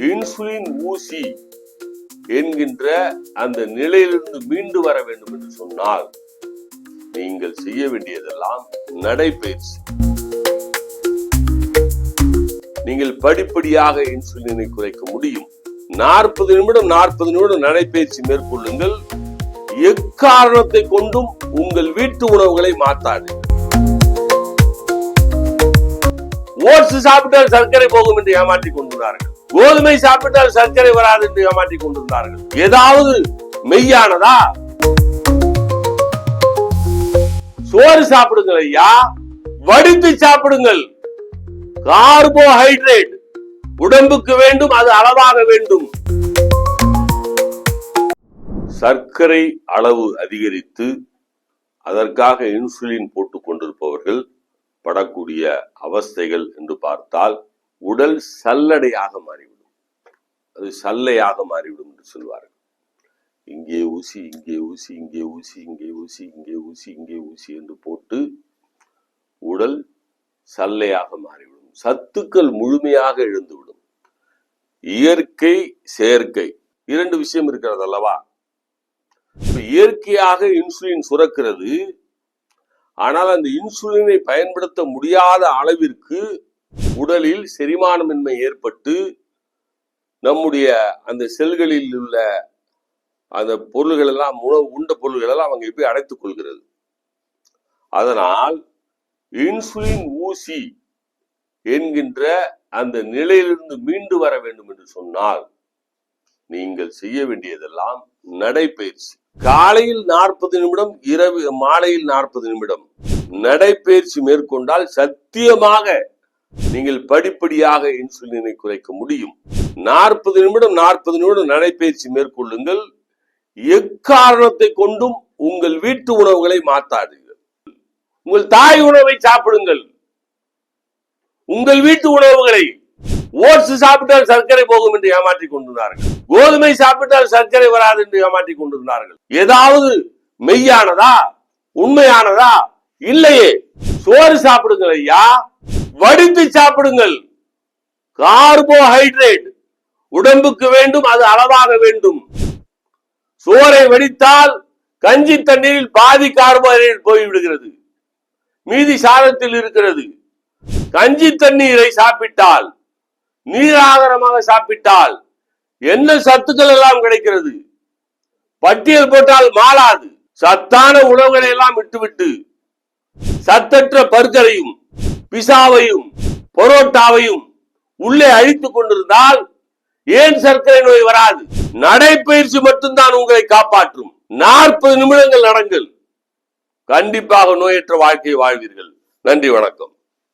Insulin ஊசி என்கின்ற அந்த நிலையிலிருந்து மீண்டு வர வேண்டும் என்று சொன்னால் நீங்கள் செய்ய வேண்டியதெல்லாம் நடைபயிற்சி. நீங்கள் படிப்படியாக இன்சுலினை குறைக்க முடியும். நாற்பது நிமிடம் நாற்பது நிமிடம் நடைபயிற்சி மேற்கொள்ளுங்கள். எக்காரணத்தை கொண்டும் உங்கள் வீட்டு உணவுகளை மாற்றாது ஓட்ஸ் சாப்பிட்டால் சர்க்கரை போகும் என்று ஏமாற்றிக் கொண்டுள்ளார்கள். கோதுமை சாப்பிட்டால் சர்க்கரை வராது என்று ஏமாற்றிக் கொண்டிருந்தார்கள். ஏதாவது மெய்யானதா? சோறு சாப்பிடுங்கள் ஐயா. வடித்து சாப்பிடுங்கள். கார்போஹைட்ரேட். உடம்புக்கு வேண்டும் அது அளவாக வேண்டும். சர்க்கரை அளவு அதிகரித்து அதற்காக இன்சுலின் போட்டுக் கொண்டிருப்பவர்கள் படக்கூடிய அவஸ்தைகள் என்று பார்த்தால் உடல் சல்லடையாக மாறிவிடும். அது சல்லையாக மாறிவிடும் என்று சொல்வார்கள். இங்கே ஊசி இங்கே ஊசி இங்கே ஊசி இங்கே ஊசி இங்கே ஊசி இங்கே ஊசி என்று போட்டு உடல் சல்லையாக மாறிவிடும். சத்துக்கள் முழுமையாக எழுந்துவிடும். இயற்கை செயற்கை இரண்டு விஷயம் இருக்கிறது அல்லவா? இயற்கையாக இன்சுலின் சுரக்கிறது. ஆனால் அந்த இன்சுலினை பயன்படுத்த முடியாத அளவிற்கு உடலில் செரிமானமின்மை ஏற்பட்டு நம்முடைய அந்த செல்களில் உள்ள அந்த பொருள்கள் எல்லாம் உணவு உண்ட பொருள்கள் எல்லாம் அவங்க போய் அடைத்துக் கொள்கிறது? அதனால் இன்சுலின் ஊசி என்கின்ற அந்த நிலையிலிருந்து மீண்டு வர வேண்டும் என்று சொன்னால் நீங்கள் செய்ய வேண்டியதெல்லாம் நடைபயிற்சி காலையில் நாற்பது நிமிடம் இரவு மாலையில் நாற்பது நிமிடம் நடைபயிற்சி மேற்கொண்டால் சத்தியமாக நீங்கள் படிப்படியாக இன்சுலினை குறைக்க முடியும். நாற்பது நிமிடம் நாற்பது நிமிடம் நடைபயிற்சி மேற்கொள்ளுங்கள். எக்காரணத்தை கொண்டும் உங்கள் வீட்டு உணவுகளை மாற்றாதீர்கள். உங்கள் தாய் உணவை சாப்பிடுங்கள். உங்கள் வீட்டு உணவுகளை ஓட்ஸ் சாப்பிட்டால் சர்க்கரை போகும் என்று ஏமாற்றிக் கொண்டிருந்தார்கள். கோதுமை சாப்பிட்டால் சர்க்கரை வராது என்று ஏமாற்றிக் கொண்டிருந்தார்கள். ஏதாவது மெய்யானதா? உண்மையானதா? இல்லையே. சோறு சாப்பிடுங்கள் ஐயா. வடித்து சாப்பிடுங்கள். கார்போஹைட்ரேட். உடம்புக்கு வேண்டும் அது அளவாக வேண்டும். சோரை வடித்தால் கஞ்சி தண்ணீரில் பாதி கார்போஹைட்ரேட் போய்விடுகிறது. மீதி சாதத்தில் இருக்கிறது. கஞ்சி தண்ணீரை சாப்பிட்டால் நீராகாரமாக சாப்பிட்டால் என்ன சத்துக்கள் எல்லாம் கிடைக்கிறது? பட்டியல் போட்டால் மாளாது சத்தான உணவுகளை எல்லாம் விட்டுவிட்டு சத்தற்ற பற்களையும் பிசாவையும் பரோட்டாவையும் உள்ளே அழித்துக் கொண்டிருந்தால் ஏன் சர்க்கரை நோய் வராது? நடைப்பயிற்சி மட்டும்தான் உங்களை காப்பாற்றும். நாற்பது நிமிடங்கள் நடங்கள். கண்டிப்பாக நோயற்ற வாழ்க்கையை வாழ்வீர்கள். நன்றி வணக்கம்.